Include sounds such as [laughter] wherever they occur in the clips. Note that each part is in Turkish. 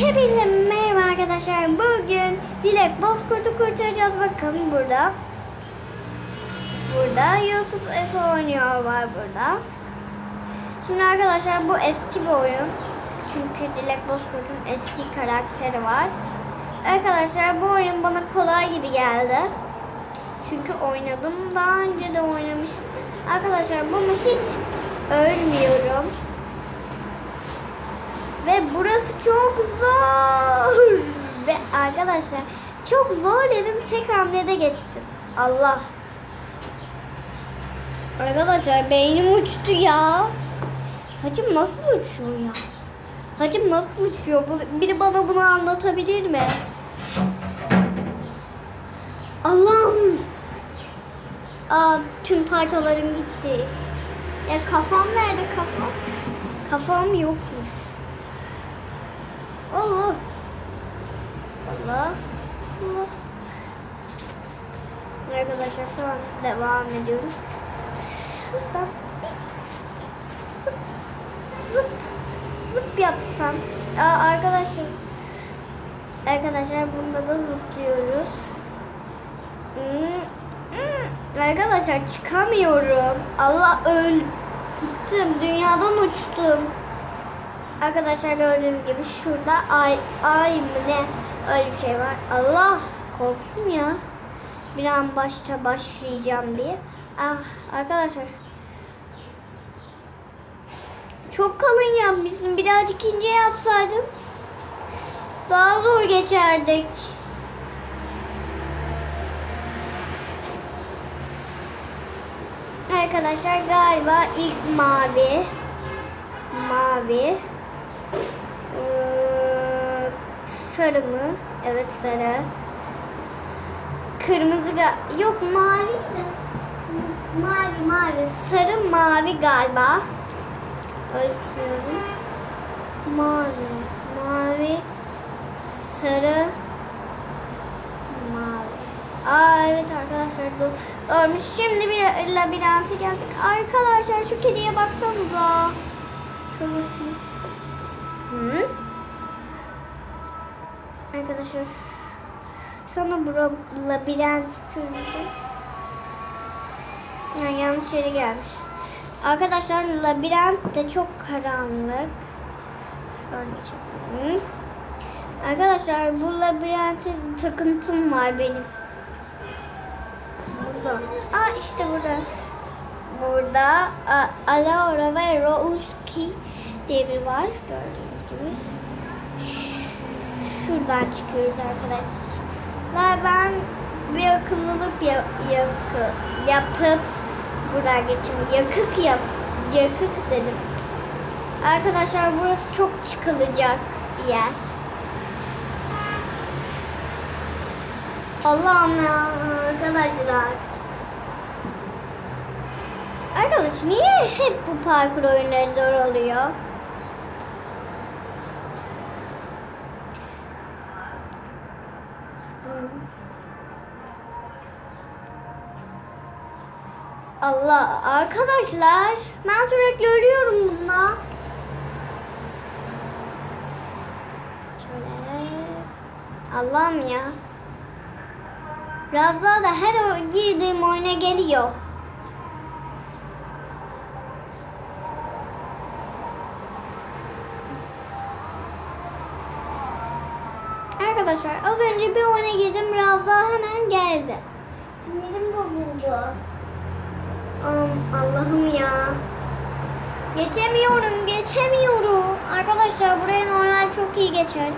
Hepinize merhaba arkadaşlar. Bugün Dilek Bozkurt'u kurtaracağız. Bakın burada. Burada YouTube Efe oynuyor var burada. Şimdi arkadaşlar bu eski bir oyun. Çünkü Dilek Bozkurt'un eski karakteri var. Arkadaşlar bu oyun bana kolay gibi geldi. Çünkü oynadım. Daha önce de oynamıştım. Arkadaşlar bunu hiç ölmüyorum. Ve burası çok zor. [laughs] Ve arkadaşlar çok zor dedim tek hamlede geçtim. Allah. Arkadaşlar beynim uçtu ya. Saçım nasıl uçuyor ya? Saçım nasıl uçuyor? Biri bana bunu anlatabilir mi? Allah'ım. Aa, tüm parçalarım gitti. Ya kafam nerede kafam? Kafam yokmuş. Allah. Allah. Allah. Arkadaşlar şu an devam ediyorum. Şuradan zıp zıp zıp yapsam. Aa, arkadaşlar. Arkadaşlar bunda da zıplıyoruz. Hmm. Arkadaşlar çıkamıyorum. Allah öl. Gittim. Dünyadan uçtum. Arkadaşlar gördüğünüz gibi şurada ay ay mı ne öyle bir şey var. Allah korktum ya. Bir an başta başlayacağım diye. Ah arkadaşlar. Çok kalın yapmışsın. Birazcık ince yapsaydın. Daha zor geçerdik. Arkadaşlar galiba ilk mavi. Mavi. Sarı mı? Evet sarı. Kırmızı yok mavi de. Mavi mavi. Sarı mavi galiba. Öyle düşünüyorum. Mavi. Mavi. Sarı. Mavi. Aa evet arkadaşlar. Doğrumuş. Şimdi bir labirente geldik. Arkadaşlar şu kediye baksanıza. Şöyle sileyim. Hı? Arkadaşlar şu anda bura labirent çözeceğim. Yani yanlış yere gelmiş. Arkadaşlar labirent de çok karanlık. Şuradan geçelim. Arkadaşlar bu labirente takıntım var benim. Burada. Aa işte burada. Burada a, Alaura ve Rouski diye biri var. Gördüğünüz gibi. Şuradan çıkıyoruz arkadaşlar. Ben bir akıllılık ya, yakı, yapıp buradan geçiyorum. Yakık yap. Yakık dedim. Arkadaşlar burası çok çıkılacak bir yer. Allah'ım ya arkadaşlar. Arkadaş niye hep bu parkur oyunları zor oluyor? Allah arkadaşlar ben sürekli ölüyorum bununla. Şöyle. Allah'ım ya. Ravza da her girdiğim oyuna geliyor. Arkadaşlar az önce bir oyuna girdim. Ravza hemen geldi. Sinirim bozuldu. Am- Allah'ım ya. Geçemiyorum, geçemiyorum. Arkadaşlar buraya normal çok iyi geçer.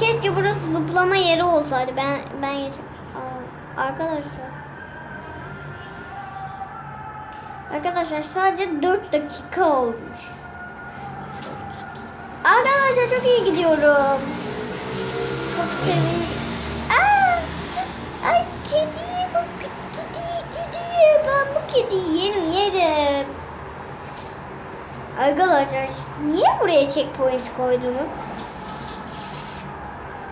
Keşke burası zıplama yeri olsaydı. Ben ben geçem. Aa, Arkadaşlar. Arkadaşlar sadece 4 dakika olmuş. Arkadaşlar çok iyi gidiyorum. Çok sevin. Kedi. Yerim yerim. Arkadaşlar niye buraya checkpoint koydunuz?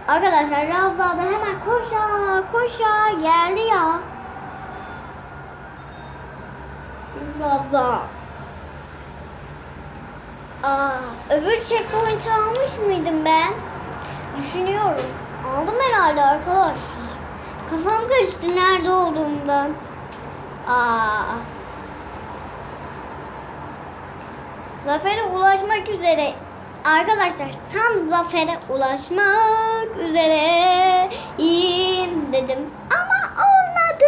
Arkadaşlar Ravza da hemen koşa koşa geldi ya. Ravza. Aa, öbür checkpoint'i almış mıydım ben? düşünüyorum. Aldım herhalde arkadaşlar. Kafam karıştı nerede olduğumdan. Zafere ulaşmak üzere. Arkadaşlar tam zafere ulaşmak üzereyim dedim. Ama olmadı.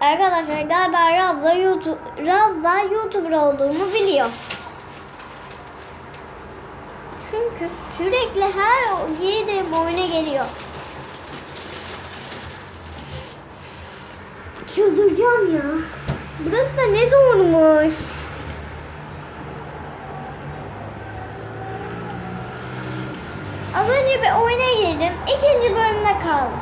Arkadaşlar galiba Ravza YouTube, Ravza YouTuber olduğumu biliyor. Çünkü sürekli her girdiğim oyuna geliyor. Çıldıracağım ya. Burası da ne zormuş. Az önce bir oyuna girdim. İkinci bölümde kaldım.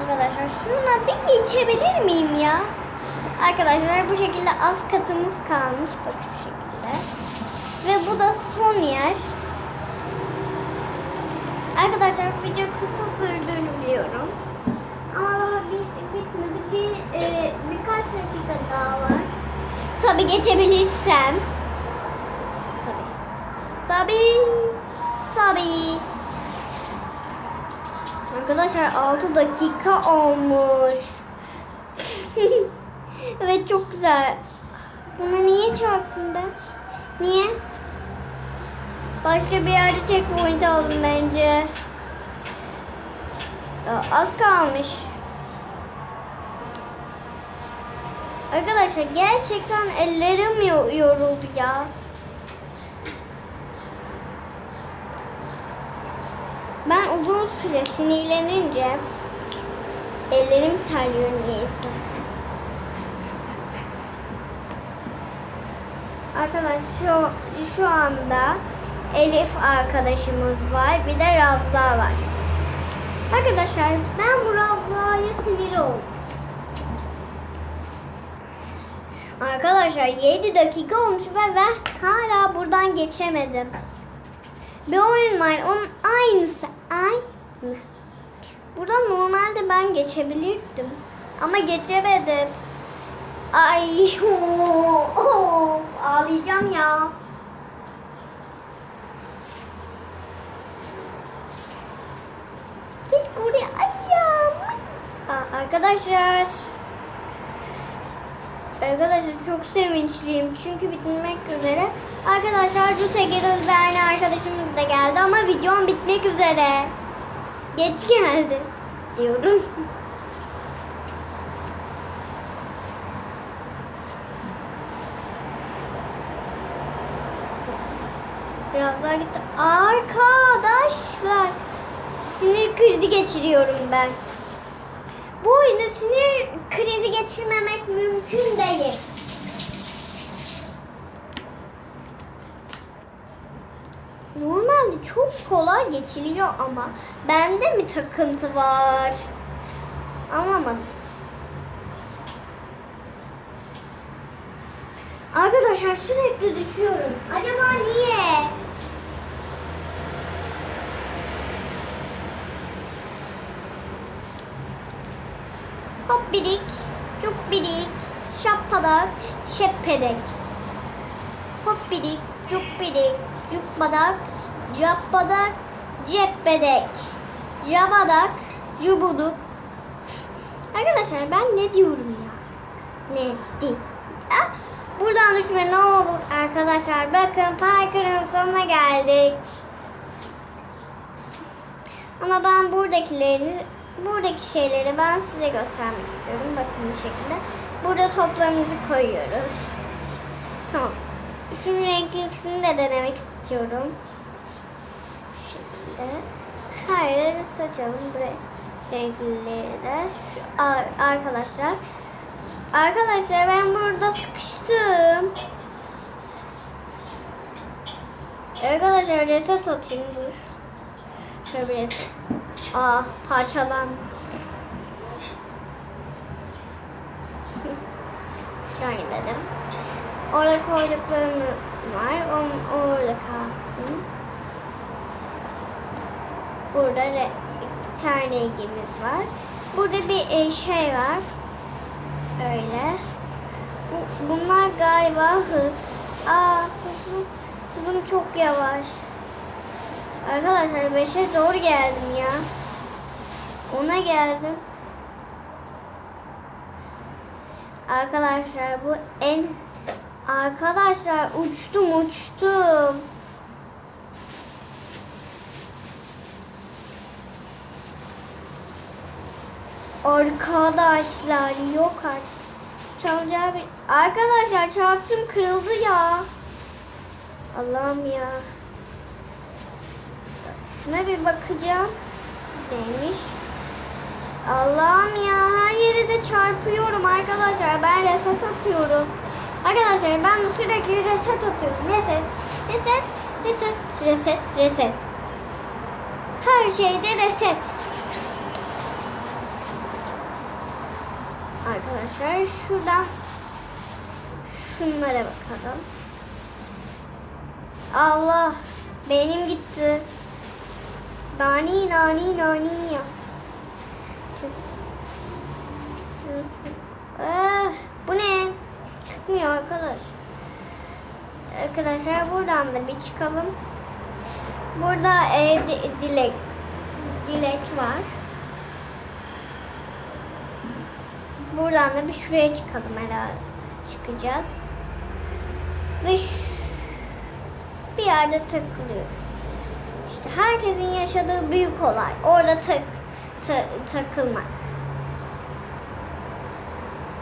Arkadaşlar şuna bir geçebilir miyim ya? Arkadaşlar bu şekilde az katımız kalmış. Bakın şu şekilde. Ve bu da son yer. Arkadaşlar video kısa sürdüğünü biliyorum. Ama daha bir, bitmedi. Bir, e, birkaç dakika daha var. Tabi geçebilirsem. Tabi. Tabi. Tabi. Arkadaşlar 6 dakika olmuş. [laughs] evet çok güzel. Buna niye çarptım ben? Niye? Başka bir yerde checkpoint aldım bence. Az kalmış. Arkadaşlar gerçekten ellerim yo- yoruldu ya. Ben uzun süre sinirlenince ellerim terliyor niyeyse. Arkadaşlar şu, şu anda Elif arkadaşımız var. Bir de Ravza var. Arkadaşlar ben bu Ravza'ya sinir oldum. Arkadaşlar 7 dakika olmuş ve ben hala buradan geçemedim. Bir oyun var onun aynısı. Aynı. Burada normalde ben geçebilirdim. Ama geçemedim. Ay [laughs] oh, oh, ağlayacağım ya. Keşke oraya ayağım. Aa, arkadaşlar. Arkadaşlar çok sevinçliyim çünkü bitmek üzere. Arkadaşlar Cute Girls aynı arkadaşımız da geldi ama videom bitmek üzere. Geç geldi diyorum. Biraz daha gitti. Arkadaşlar sinir krizi geçiriyorum ben. Bu oyunda sinir krizi geçirmemek mümkün değil. Normalde çok kolay geçiliyor ama bende mi takıntı var? Anlamadım. Arkadaşlar sürekli düşüyorum. Acaba niye? Hop bidik, cuk bidik, şappadak, şeppedek. Hop bidik, cuk bidik, cuk badak, cappadak, ceppedek. Cabadak, cubuduk. Arkadaşlar ben ne diyorum ya? Ne di? Ah, Buradan düşme ne olur arkadaşlar. Bakın parkurun sonuna geldik. Ama ben buradakilerini, buradaki şeyleri ben size göstermek istiyorum. Bakın bu şekilde. Burada toplarımızı koyuyoruz. Tamam. Şunun renklisini de denemek istiyorum. Şu şekilde. Her saçalım. Buraya renklileri de. Şu ar- arkadaşlar. Arkadaşlar ben burada sıkıştım. Arkadaşlar reset atayım dur. Şöyle bir reset. Aa parçalan. Şöyle dedim. Orada koyduklarım var. Onun orada kalsın. Burada iki tane rengimiz var. Burada bir e, şey var. Öyle. Bu, bunlar galiba hız. Aa hızlı, Hızım çok yavaş. Arkadaşlar 5'e zor geldim ya. Ona geldim. Arkadaşlar bu en Arkadaşlar uçtum uçtum. Arkadaşlar yok artık. Sancağı bir... Arkadaşlar çarptım kırıldı ya. Allah'ım ya. Şuna bir bakacağım. Neymiş? Allah'ım ya her yere de çarpıyorum arkadaşlar. Ben reset atıyorum. Arkadaşlar ben sürekli reset atıyorum. Reset, reset, reset, reset, reset. Her şeyde reset. Arkadaşlar şuradan şunlara bakalım. Allah benim gitti. Nani nani nani ya. Ah, bu ne? Çıkmıyor arkadaş. Arkadaşlar buradan da bir çıkalım. Burada e, di- dilek dilek var. Buradan da bir şuraya çıkalım herhalde. Çıkacağız. Ve bir yerde takılıyoruz. İşte herkesin yaşadığı büyük olay. Orada tak, ta- takılmak.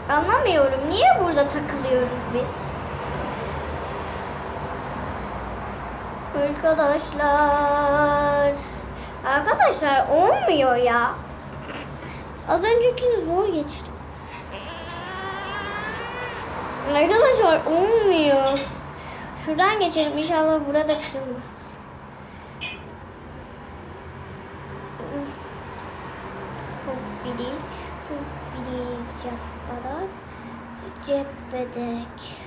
Anlamıyorum. Niye burada takılıyoruz biz? Arkadaşlar. Arkadaşlar olmuyor ya. Az öncekini zor geçtim. Arkadaşlar olmuyor. Şuradan geçelim. İnşallah burada kırılmaz. Çok biri, çok biri cephadak, cephedek.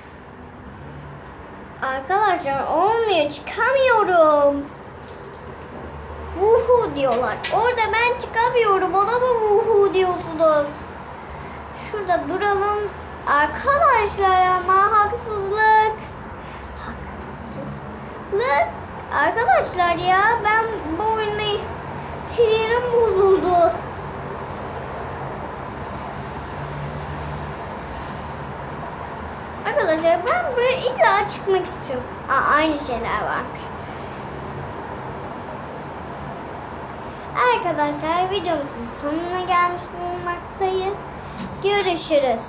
Arkadaşlar olmuyor. Çıkamıyorum. Vuhu diyorlar. Orada ben çıkamıyorum. Ona mı vuhu diyorsunuz? Şurada duralım. Arkadaşlar ama haksızlık. Haksızlık. Arkadaşlar ya ben bu oyunu sinirim bozuldu. Arkadaşlar ben buraya illa çıkmak istiyorum. Aa, aynı şeyler varmış. Arkadaşlar videomuzun sonuna gelmiş bulunmaktayız. Görüşürüz.